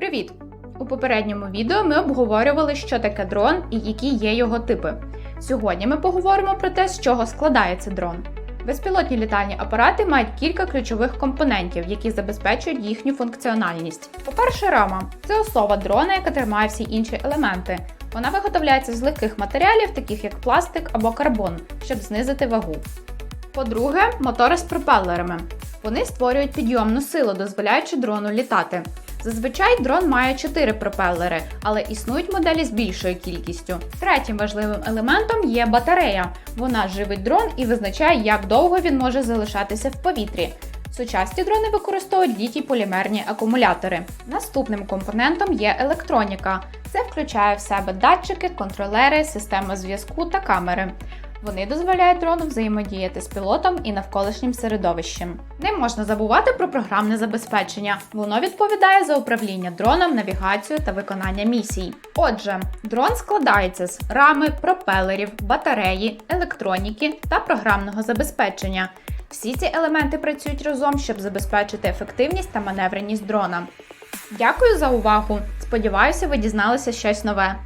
Привіт! У попередньому відео ми обговорювали, що таке дрон і які є його типи. Сьогодні ми поговоримо про те, з чого складається дрон. Безпілотні літальні апарати мають кілька ключових компонентів, які забезпечують їхню функціональність. По-перше, рама це основа дрона, яка тримає всі інші елементи. Вона виготовляється з легких матеріалів, таких як пластик або карбон, щоб знизити вагу. По-друге, мотори з пропелерами. Вони створюють підйомну силу, дозволяючи дрону літати. Зазвичай дрон має 4 пропелери, але існують моделі з більшою кількістю. Третім важливим елементом є батарея. Вона живить дрон і визначає, як довго він може залишатися в повітрі. Сучасні дрони використовують літій полімерні акумулятори. Наступним компонентом є електроніка. Це включає в себе датчики, контролери, системи зв'язку та камери. Вони дозволяють дрону взаємодіяти з пілотом і навколишнім середовищем. Не можна забувати про програмне забезпечення. Воно відповідає за управління дроном, навігацію та виконання місій. Отже, дрон складається з рами, пропелерів, батареї, електроніки та програмного забезпечення. Всі ці елементи працюють разом, щоб забезпечити ефективність та маневреність дрона. Дякую за увагу! Сподіваюся, ви дізналися щось нове.